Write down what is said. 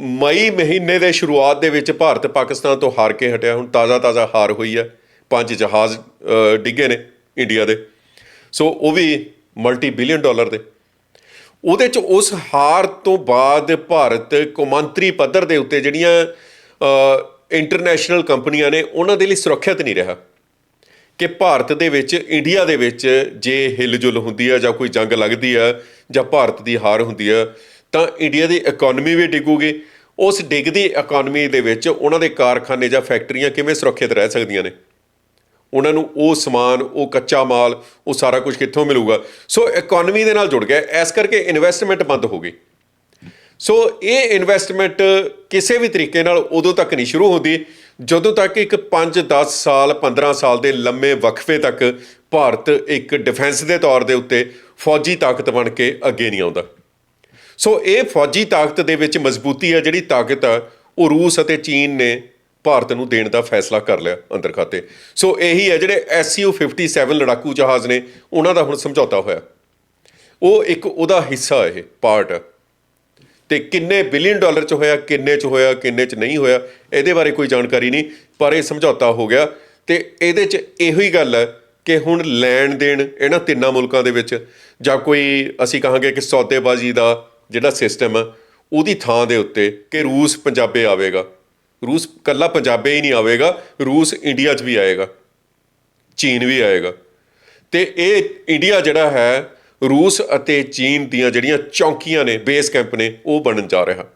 ਮਈ ਮਹੀਨੇ ਦੇ ਸ਼ੁਰੂਆਤ ਦੇ ਵਿੱਚ ਭਾਰਤ ਪਾਕਿਸਤਾਨ ਤੋਂ ਹਾਰ ਕੇ ਹਟਿਆ। ਹੁਣ ਤਾਜ਼ਾ-ਤਾਜ਼ਾ ਹਾਰ ਹੋਈ ਹੈ। ਪੰਜ ਜਹਾਜ਼ ਡਿੱਗੇ ਨੇ ਇੰਡੀਆ ਦੇ। ਸੋ ਉਹ ਵੀ ਮਲਟੀ ਬਿਲੀਅਨ ਡਾਲਰ ਦੇ। ਉਹਦੇ ਚ ਉਸ ਹਾਰ ਤੋਂ ਬਾਅਦ ਭਾਰਤ ਕੌਮਾਂਤਰੀ ਪੱਧਰ ਦੇ ਉੱਤੇ ਜਿਹੜੀਆਂ ਇੰਟਰਨੈਸ਼ਨਲ ਕੰਪਨੀਆਂ ਨੇ, ਉਹਨਾਂ ਦੇ ਲਈ ਸੁਰੱਖਿਅਤ ਨਹੀਂ ਰਿਹਾ। ਕਿ ਭਾਰਤ ਦੇ ਵਿੱਚ, ਇੰਡੀਆ ਦੇ ਵਿੱਚ ਜੇ ਹਿਲਜੁਲ ਹੁੰਦੀ ਹੈ ਜਾਂ ਕੋਈ ਜੰਗ ਲੱਗਦੀ ਹੈ ਜਾਂ ਭਾਰਤ ਦੀ ਹਾਰ ਹੁੰਦੀ ਹੈ ਤਾਂ ਇੰਡੀਆ ਦੀ ਇਕਨੋਮੀ ਵੀ ਡਿੱਗੂਗੀ। ਉਸ ਡਿੱਗਦੀ ਇਕਨੋਮੀ ਦੇ ਵਿੱਚ ਉਹਨਾਂ ਦੇ ਕਾਰਖਾਨੇ ਜਾਂ ਫੈਕਟਰੀਆਂ ਕਿਵੇਂ ਸੁਰੱਖਿਅਤ ਰਹਿ ਸਕਦੀਆਂ ਨੇ? ਉਹਨਾਂ ਨੂੰ ਉਹ ਸਮਾਨ, ਉਹ ਕੱਚਾ ਮਾਲ, ਉਹ ਸਾਰਾ ਕੁਝ ਕਿੱਥੋਂ ਮਿਲੂਗਾ? ਸੋ ਇਕਨੋਮੀ ਦੇ ਨਾਲ ਜੁੜ ਗਿਆ। ਇਸ ਕਰਕੇ ਇਨਵੈਸਟਮੈਂਟ ਬੰਦ ਹੋ ਗਈ। ਸੋ ਇਹ ਇਨਵੈਸਟਮੈਂਟ ਕਿਸੇ ਵੀ ਤਰੀਕੇ ਨਾਲ ਉਦੋਂ ਤੱਕ ਨਹੀਂ ਸ਼ੁਰੂ ਹੁੰਦੀ, ਜਦੋਂ ਤੱਕ ਇੱਕ 5 10 ਸਾਲ 15 ਸਾਲ ਦੇ ਲੰਮੇ ਵਕਫੇ ਤੱਕ ਭਾਰਤ ਇੱਕ ਡਿਫੈਂਸ ਦੇ ਤੌਰ ਦੇ ਉੱਤੇ ਫੌਜੀ ਤਾਕਤ ਬਣ ਕੇ ਅੱਗੇ ਨਹੀਂ ਆਉਂਦਾ। ਸੋ ਇਹ ਫੌਜੀ ਤਾਕਤ ਦੇ ਵਿੱਚ ਮਜ਼ਬੂਤੀ ਹੈ, ਜਿਹੜੀ ਤਾਕਤ ਆ, ਉਹ ਰੂਸ ਅਤੇ ਚੀਨ ਨੇ ਭਾਰਤ ਨੂੰ ਦੇਣ ਦਾ ਫੈਸਲਾ ਕਰ ਲਿਆ ਅੰਦਰ ਖਾਤੇ। ਸੋ ਇਹੀ ਹੈ ਜਿਹੜੇ SU 57 ਲੜਾਕੂ ਜਹਾਜ਼ ਨੇ, ਉਹਨਾਂ ਦਾ ਹੁਣ ਸਮਝੌਤਾ ਹੋਇਆ। ਉਹ ਇੱਕ ਉਹਦਾ ਹਿੱਸਾ ਇਹ, ਪਾਰਟ। ਹੈ ਤੇ ਕਿੰਨੇ ਬਿਲੀਅਨ ਡਾਲਰ ਚ ਹੋਇਆ, ਕਿੰਨੇ ਚ ਹੋਇਆ, ਕਿੰਨੇ ਚ ਨਹੀਂ ਹੋਇਆ, ਇਹਦੇ ਬਾਰੇ ਕੋਈ ਜਾਣਕਾਰੀ ਨਹੀਂ, ਪਰ ਇਹ ਸਮਝੌਤਾ ਹੋ ਗਿਆ। ਤੇ ਇਹਦੇ ਚ ਇਹੋ ਹੀ ਗੱਲ ਹੈ ਕਿ ਹੁਣ ਲੈਣ ਦੇਣ ਇਹਨਾਂ ਤਿੰਨਾਂ ਮੁਲਕਾਂ ਦੇ ਵਿੱਚ, ਜਾਂ ਕੋਈ ਅਸੀਂ ਕਹਾਂਗੇ ਕਿ ਸੌਦੇਬਾਜ਼ੀ ਦਾ ਜਿਹੜਾ ਸਿਸਟਮ ਹੈ ਉਹਦੀ ਥਾਂ ਦੇ ਉੱਤੇ ਕਿ ਰੂਸ ਪੰਜਾਬੇ ਆਵੇਗਾ। ਰੂਸ ਕੱਲਾ ਪੰਜਾਬੇ ਹੀ ਨਹੀਂ ਆਵੇਗਾ, ਰੂਸ ਇੰਡੀਆ 'ਚ ਵੀ ਆਏਗਾ, ਚੀਨ ਵੀ ਆਏਗਾ। ਤੇ ਇਹ ਇੰਡੀਆ ਜਿਹੜਾ ਹੈ, ਰੂਸ ਅਤੇ ਚੀਨ ਦੀਆਂ ਜਿਹੜੀਆਂ ਚੌਂਕੀਆਂ ਨੇ, ਬੇਸ ਕੈਂਪ ਨੇ, ਉਹ ਬਣਨ ਜਾ ਰਿਹਾ।